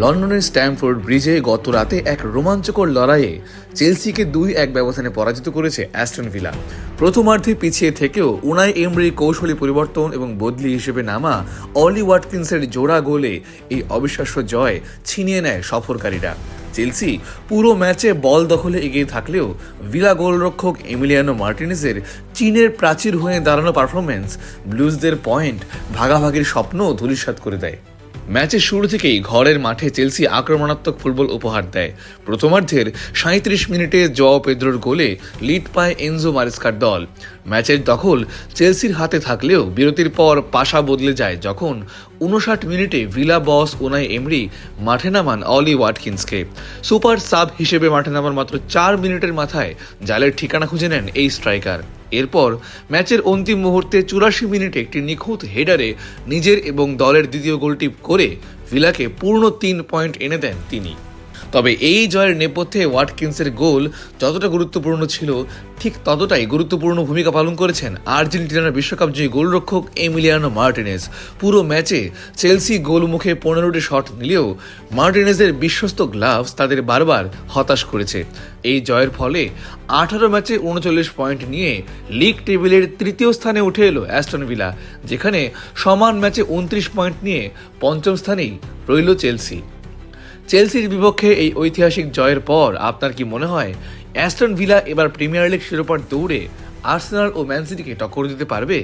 লন্ডনের স্ট্যামফোর্ড ব্রিজে গত রাতে এক রোমাঞ্চকর লড়াইয়ে চেলসিকে দুই এক ব্যবধানে পরাজিত করেছে অ্যাস্টন ভিলা। প্রথমার্ধে পিছিয়ে থেকেও উনাই এমরি কৌশলী পরিবর্তন এবং বদলি হিসেবে নামা অলি ওয়াটকিন্সের জোড়া গোলে এই অবিশ্বাস্য জয় ছিনিয়ে নেয় সফরকারীরা। চেলসি পুরো ম্যাচে বল দখলে এগিয়ে থাকলেও ভিলা গোলরক্ষক এমিলিয়ানো মার্টিনেজের চীনের প্রাচীর হয়ে দাঁড়ানো পারফরমেন্স ব্লুজদের পয়েন্ট ভাগাভাগির স্বপ্ন ধূলিসাৎ করে দেয়। ম্যাচের শুরু থেকেই ঘরের মাঠে চেলসি আক্রমণাত্মক ফুটবল উপহার দেয়। প্রথমার্ধের সাঁত্রিশ মিনিটে জওয়া পেদ্রোর গোলে লিড পায় এনজো মারিস্কার দল। ম্যাচের দখল চেলসির হাতে থাকলেও বিরতির পর পাশা বদলে যায় যখন উনষাট মিনিটে ভিলা বস ওনাই এমরি মাঠে নামান অলি ওয়াটকিন্সকে। সুপার সাব হিসেবে মাঠে নামার মাত্র চার মিনিটের মাথায় জালের ঠিকানা খুঁজে নেন এই স্ট্রাইকার। এরপর ম্যাচের অন্তিম মুহূর্তে চুরাশি মিনিটে একটি নিখুঁত হেডারে নিজের এবং দলের দ্বিতীয় গোলটি করে ভিলাকে পূর্ণ তিন পয়েন্ট এনে দেন তিনি। তবে এই জয়ের নেপথ্যে ওয়াটকিন্সের গোল যতটা গুরুত্বপূর্ণ ছিল, ঠিক ততটাই গুরুত্বপূর্ণ ভূমিকা পালন করেছেন আর্জেন্টিনার বিশ্বকাপ জয়ী গোলরক্ষক এমিলিয়ানো মার্টিনেস পুরো ম্যাচে চেলসি গোলমুখে পনেরোটি শট নিলেও মার্টিনেজের বিশ্বস্ত গ্লাভস তাদের বারবার হতাশ করেছে। এই জয়ের ফলে আঠারো ম্যাচে উনচল্লিশ পয়েন্ট নিয়ে লিগ টেবিলের তৃতীয় স্থানে উঠে এলো অ্যাস্টন ভিলা, যেখানে সমান ম্যাচে উনত্রিশ পয়েন্ট নিয়ে পঞ্চম স্থানেই রইল চেলসি। চেলসির বিপক্ষে এই ঐতিহাসিক জয়ের পর আপনার কি মনে হয় অ্যাস্টন ভিলা এবার প্রিমিয়ার লিগ শিরোপার দৌড়ে আর্সেনাল ও ম্যানসিটিকে টক্কর দিতে পারবে?